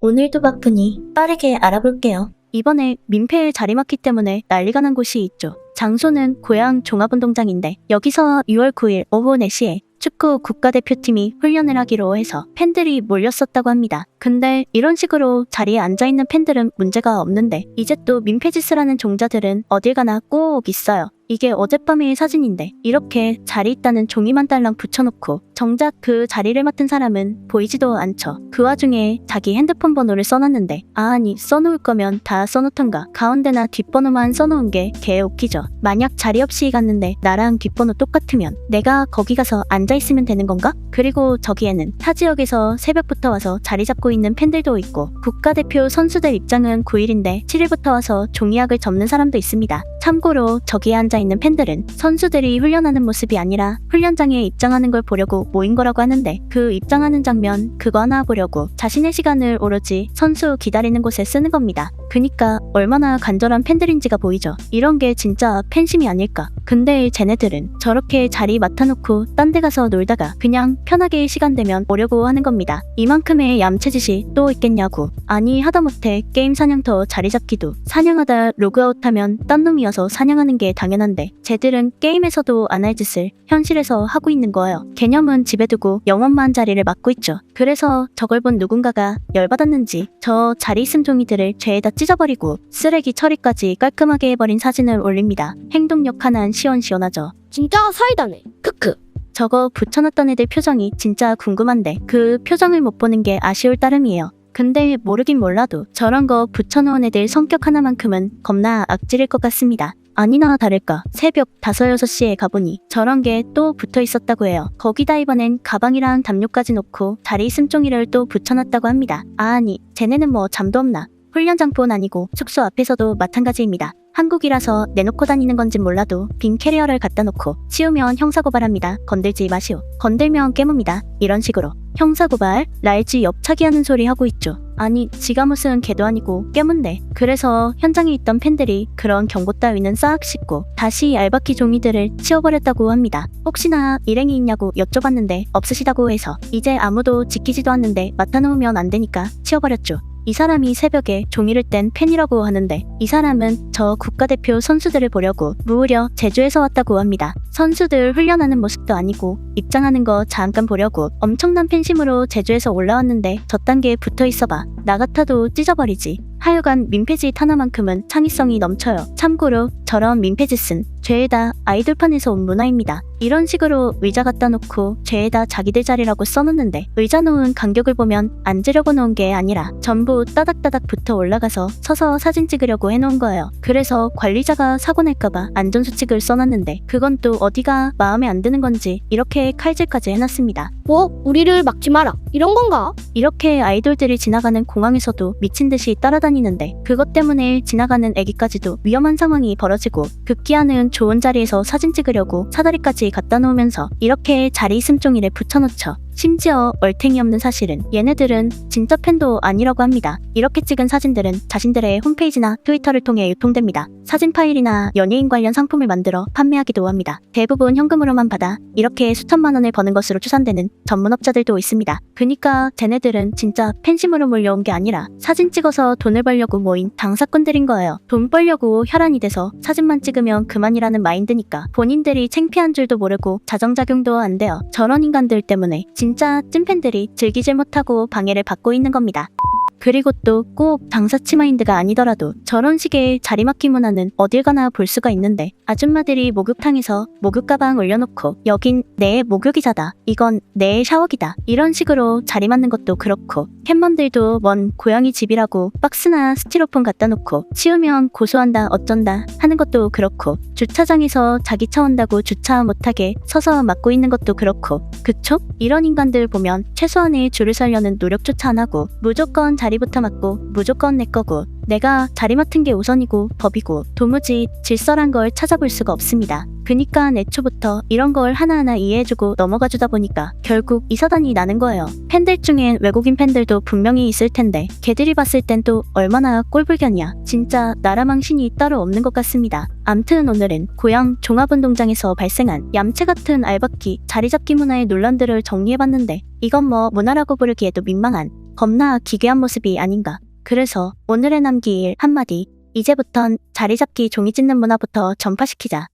오늘도 바쁘니 빠르게 알아볼게요. 이번에 민폐에 자리 막기 때문에 난리가 난 곳이 있죠. 장소는 고향 종합운동장인데 여기서 6월 9일 오후 4시에 축구 국가대표팀이 훈련을 하기로 해서 팬들이 몰렸었다고 합니다. 근데 이런 식으로 자리에 앉아있는 팬들은 문제가 없는데 이제 또 민폐짓을 하는 종자들은 어딜 가나 꼭 있어요. 이게 어젯밤의 사진인데 이렇게 자리 있다는 종이만 달랑 붙여놓고 정작 그 자리를 맡은 사람은 보이지도 않죠. 그 와중에 자기 핸드폰 번호를 써놨는데 아니 써놓을 거면 다 써놓던가 가운데나 뒷번호만 써놓은 게 개 웃기죠. 만약 자리 없이 갔는데 나랑 뒷번호 똑같으면 내가 거기 가서 앉아있으면 되는 건가? 그리고 저기에는 타 지역에서 새벽부터 와서 자리 잡고 있는 팬들도 있고 국가대표 선수들 입장은 9일인데 7일부터 와서 종이학을 접는 사람도 있습니다. 참고로 저기에 앉아 있는 팬들은 선수들이 훈련하는 모습이 아니라 훈련장에 입장하는 걸 보려고 모인 거라고 하는데 그 입장하는 장면 그거 하나 보려고 자신의 시간을 오로지 선수 기다리는 곳에 쓰는 겁니다. 그니까 얼마나 간절한 팬들인지가 보이죠. 이런 게 진짜 팬심이 아닐까. 근데 쟤네들은 저렇게 자리 맡아놓고 딴 데 가서 놀다가 그냥 편하게 시간 되면 오려고 하는 겁니다. 이만큼의 얌체짓이 또 있겠냐고. 아니 하다못해 게임 사냥터 자리 잡기도 사냥하다 로그아웃하면 딴 놈이어서 사냥하는 게 당연한 데 쟤들은 게임에서도 안 할 짓을 현실에서 하고 있는 거예요. 개념은 집에 두고 영원만 자리를 맡고 있죠. 그래서 저걸 본 누군가가 열받았는지 저 자리 있음 종이들을 죄에다 찢어버리고 쓰레기 처리까지 깔끔하게 해버린 사진을 올립니다. 행동력 하나는 시원시원하죠. 진짜 사이다네. 크크. 저거 붙여놨던 애들 표정이 진짜 궁금한데 그 표정을 못 보는 게 아쉬울 따름이에요. 근데 모르긴 몰라도 저런 거 붙여놓은 애들 성격 하나만큼은 겁나 악질일 것 같습니다. 아니나 다를까 새벽 5, 6시에 가보니 저런 게 또 붙어 있었다고 해요. 거기다 이번엔 가방이랑 담요까지 놓고 자리 있음 종이를 또 붙여놨다고 합니다. 아니 쟤네는 뭐 잠도 없나 훈련장뿐 아니고 숙소 앞에서도 마찬가지입니다. 한국이라서 내놓고 다니는 건진 몰라도 빈 캐리어를 갖다 놓고 치우면 형사고발합니다. 건들지 마시오. 건들면 깨뭅니다. 이런 식으로. 형사고발, 랄지 옆차기 하는 소리 하고 있죠. 아니, 지가 무슨 개도 아니고 깨문데. 그래서 현장에 있던 팬들이 그런 경고 따위는 싹 씻고 다시 얄바키 종이들을 치워버렸다고 합니다. 혹시나 일행이 있냐고 여쭤봤는데 없으시다고 해서 이제 아무도 지키지도 않는데 맡아놓으면 안 되니까 치워버렸죠. 이 사람이 새벽에 종이를 뗀 팬이라고 하는데 이 사람은 저 국가대표 선수들을 보려고 무려 제주에서 왔다고 합니다. 선수들 훈련하는 모습도 아니고 입장하는 거 잠깐 보려고 엄청난 팬심으로 제주에서 올라왔는데 저딴 게 붙어 있어봐. 나 같아도 찢어버리지. 하여간 민폐짓 하나만큼은 창의성이 넘쳐요. 참고로 저런 민폐짓은 죄에다 아이돌판에서 온 문화입니다. 이런 식으로 의자 갖다 놓고 죄에다 자기들 자리라고 써놓는데 의자 놓은 간격을 보면 앉으려고 놓은 게 아니라 전부 따닥따닥 붙어 올라가서 서서 사진 찍으려고 해놓은 거예요. 그래서 관리자가 사고 낼까봐 안전수칙을 써놨는데 그건 또 어디가 마음에 안 드는 건지 이렇게 칼질까지 해놨습니다. 뭐 우리를 막지 마라. 이런 건가? 이렇게 아이돌들이 지나가는 공항에서도 미친 듯이 따라다니는데 그것 때문에 지나가는 애기까지도 위험한 상황이 벌어지고 급기야는 좋은 자리에서 사진 찍으려고 사다리까지 갖다 놓으면서 이렇게 자리 있음 종이를 붙여놓죠. 심지어 얼탱이 없는 사실은 얘네들은 진짜 팬도 아니라고 합니다. 이렇게 찍은 사진들은 자신들의 홈페이지나 트위터를 통해 유통됩니다. 사진 파일이나 연예인 관련 상품을 만들어 판매하기도 합니다. 대부분 현금으로만 받아 이렇게 수천만 원을 버는 것으로 추산되는 전문업자들도 있습니다. 그니까 쟤네들은 진짜 팬심으로 몰려온 게 아니라 사진 찍어서 돈을 벌려고 모인 당사꾼들인 거예요. 돈 벌려고 혈안이 돼서 사진만 찍으면 그만이라는 마인드니까 본인들이 창피한 줄도 모르고 자정작용도 안 돼요. 저런 인간들 때문에 진짜 찐팬들이 즐기질 못하고 방해를 받고 있는 겁니다. 그리고 또 꼭 당사치 마인드가 아니더라도 저런 식의 자리맡기 문화는 어딜 가나 볼 수가 있는데 아줌마들이 목욕탕에서 목욕 가방 올려놓고 여긴 내 목욕이자다 이건 내 샤워기다 이런 식으로 자리 맡는 것도 그렇고 팬분들도 먼 고양이 집이라고 박스나 스티로폼 갖다 놓고 치우면 고소한다 어쩐다 하는 것도 그렇고 주차장에서 자기 차 온다고 주차 못하게 서서 막고 있는 것도 그렇고 그쵸? 이런 인간들 보면 최소한의 줄을 서려는 노력조차 안 하고 무조건 자 리부터 맡고 무조건 내 거고 내가 자리 맡은 게 우선이고 법이고 도무지 질서란 걸 찾아볼 수가 없습니다. 그니까 애초부터 이런 걸 하나하나 이해해주고 넘어가주다 보니까 결국 이 사단이 나는 거예요. 팬들 중엔 외국인 팬들도 분명히 있을 텐데 걔들이 봤을 땐 또 얼마나 꼴불견이야. 진짜 나라 망신이 따로 없는 것 같습니다. 암튼 오늘은 고향 종합운동장에서 발생한 얌체 같은 알바끼 자리잡기 문화의 논란들을 정리해봤는데 이건 뭐 문화라고 부르기에도 민망한 겁나 기괴한 모습이 아닌가. 그래서 오늘의 남기일 한마디 이제부턴 자리 잡기 종이 찢는 문화부터 전파시키자.